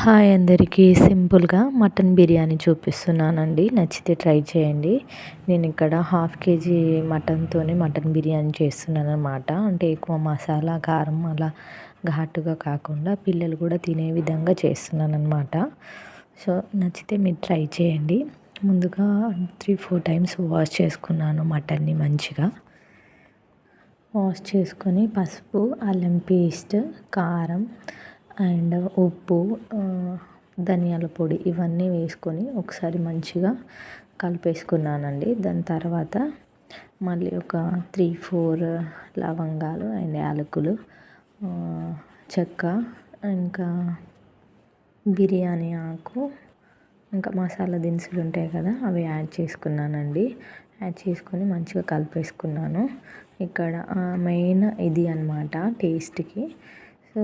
Hi అందరికీ సింపుల్గా mutton biryani చూపిస్తున్నానండి. నచ్చితే ట్రై చేయండి. నేను ఇక్కడ హాఫ్ కేజీ మటన్తోనే మటన్ బిర్యానీ చేస్తున్నాను అనమాట అంటే ఎక్కువ మసాలా కారం అలా ఘాటుగా కాకుండా పిల్లలు కూడా తినే విధంగా చేస్తున్నాను అనమాట సో నచ్చితే మీరు ట్రై చేయండి. ముందుగా త్రీ ఫోర్ టైమ్స్ వాష్ చేసుకున్నాను మటన్ని మంచిగా. వాష్ చేసుకొని పసుపు అల్లం పేస్ట్ కారం అండ్ ఉప్పు ధనియాల పొడి ఇవన్నీ వేసుకొని ఒకసారి మంచిగా కలిపేసుకున్నానండి. దాని తర్వాత మళ్ళీ ఒక త్రీ ఫోర్ లవంగాలు అండ్ యాలకులు చెక్క ఇంకా బిర్యానీ ఆకు ఇంకా మసాలా దినుసులు ఉంటాయి కదా అవి యాడ్ చేసుకున్నానండి. యాడ్ చేసుకొని మంచిగా కలిపేసుకున్నాను. ఇక్కడ మెయిన్ ఇది అనమాట టేస్ట్కి. సో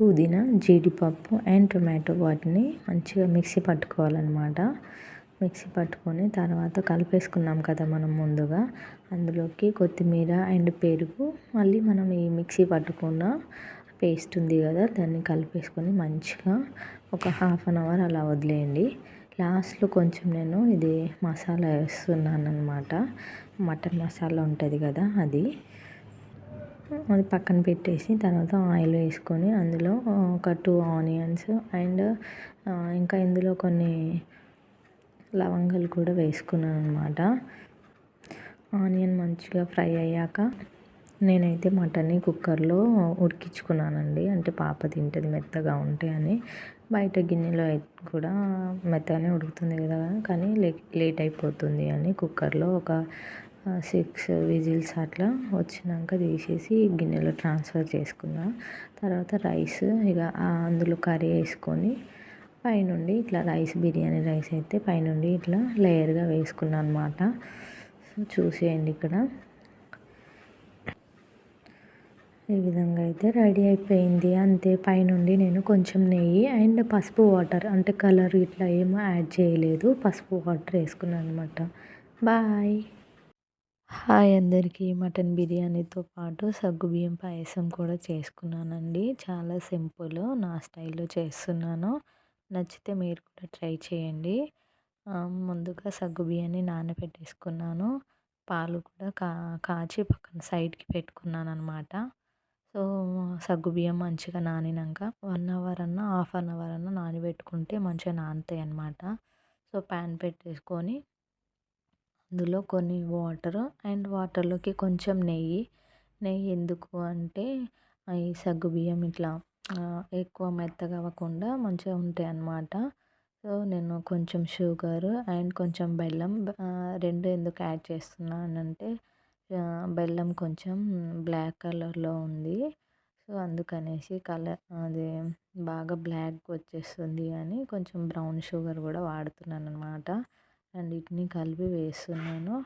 పుదీనా జీడిపప్పు అండ్ టొమాటో వాటిని మంచిగా మిక్సీ పట్టుకోవాలన్నమాట. మిక్సీ పట్టుకొని తర్వాత కలిపేసుకున్నాం కదా మనం ముందుగా. అందులోకి కొత్తిమీర అండ్ పెరుగు. మళ్ళీ మనం ఈ మిక్సీ పట్టుకున్న పేస్ట్ ఉంది కదా దాన్ని కలిపేసుకొని మంచిగా ఒక హాఫ్ అన్ అవర్ అలా వదిలేయండి. లాస్ట్లో కొంచెం నేను ఇది మసాలా వేస్తున్నాను అనమాట మటన్ మసాలా ఉంటుంది కదా అది. అది పక్కన పెట్టేసి తర్వాత ఆయిల్ వేసుకొని అందులో ఒక టూ ఆనియన్స్ అండ్ ఇంకా ఇందులో కొన్ని లవంగాలు కూడా వేసుకున్నాను అనమాట ఆనియన్ మంచిగా ఫ్రై అయ్యాక నేనైతే మటన్ని కుక్కర్లో ఉడికించుకున్నానండి. అంటే పాప తింటుంది మెత్తగా ఉంటాయని బయట గిన్నెలో కూడా మెత్తగానే ఉడుకుతుంది కదా కానీ లేట్ అయిపోతుంది అని కుక్కర్లో ఒక సిక్స్ విజిల్స్ అట్లా వచ్చినాక తీసేసి గిన్నెలో ట్రాన్స్ఫర్ చేసుకున్నా. తర్వాత రైస్ ఇక అందులో కర్రీ వేసుకొని పైనుండి ఇట్లా రైస్ బిర్యానీ రైస్ అయితే పైనుండి ఇట్లా లేయర్గా వేసుకున్నాను అనమాట సో చూసేయండి ఇక్కడ. ఈ విధంగా అయితే రెడీ అయిపోయింది. అంతే పైనుండి నేను కొంచెం నెయ్యి అండ్ పసుపు వాటర్ అంటే కలర్ ఇట్లా ఏమో యాడ్ చేయలేదు. పసుపు వాటర్ వేసుకున్నాను అనమాట బాయ్ హాయ్ అందరికీ. మటన్ బిర్యానీతో పాటు సగ్గుబియ్యం పాయసం కూడా చేసుకున్నానండి. చాలా సింపుల్ నా స్టైల్లో చేస్తున్నాను. నచ్చితే మీరు కూడా ట్రై చేయండి. ముందుగా సగ్గుబియ్యాన్ని నానబెట్టేసుకున్నాను. పాలు కూడా కా కాచి పక్కన సైడ్కి పెట్టుకున్నాను అనమాట సో సగ్గుబియ్యం మంచిగా నానినాక వన్ అవర్ అన్న హాఫ్ అన్ అవర్ అన్న నానబెట్టుకుంటే మంచిగా నానుతాయి అనమాట సో ప్యాన్ పెట్టేసుకొని అందులో కొన్ని వాటర్ అండ్ వాటర్లోకి కొంచెం నెయ్యి. నెయ్యి ఎందుకు అంటే ఈ సగ్గుబియ్యం ఇట్లా ఎక్కువ మెత్తగా అవ్వకుండా మంచిగా ఉంటాయి అన్నమాట. సో నేను కొంచెం షుగర్ అండ్ కొంచెం బెల్లం రెండు ఎందుకు యాడ్ చేస్తున్నానంటే బెల్లం కొంచెం బ్లాక్ కలర్లో ఉంది. సో అందుకనేసి కలర్ అది బాగా బ్లాక్ వచ్చేస్తుంది అని కొంచెం బ్రౌన్ షుగర్ కూడా వాడుతున్నాను అనమాట రెండింటిని కలిపి వేస్తున్నాను.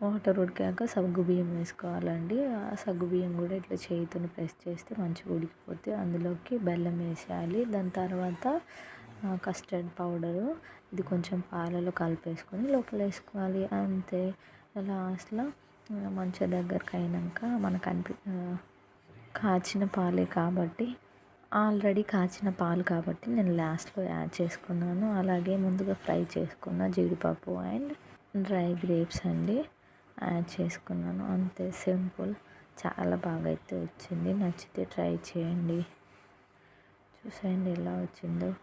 వాటర్ ఉడికాక సగ్గు బియ్యం వేసుకోవాలండి. ఆ సగ్గు బియ్యం కూడా ఇట్లా చేతిని ప్రెస్ చేస్తే మంచిగా ఉడికిపోతే అందులోకి బెల్లం వేసేయాలి. దాని తర్వాత కస్టర్డ్ పౌడరు ఇది కొంచెం పాలలో కలిపేసుకొని లోపల వేసుకోవాలి. అంతే. లాస్ట్లో మంచి దగ్గరకు అయినాక మనకు అనిపి కాచిన పాలే కాబట్టి ఆల్రెడీ కాచిన పాలు కాబట్టి నేను లాస్ట్లో యాడ్ చేసుకున్నాను. అలాగే ముందుగా ఫ్రై చేసుకున్న జీడిపప్పు అండ్ డ్రై గ్రేప్స్ అండి యాడ్ చేసుకున్నాను. అంతే సింపుల్. చాలా బాగా అయితే వచ్చింది. నచ్చితే ట్రై చేయండి. చూసేయండి ఎలా వచ్చిందో.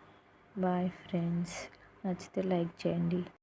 Bye friends. నచ్చితే లైక్ చేయండి.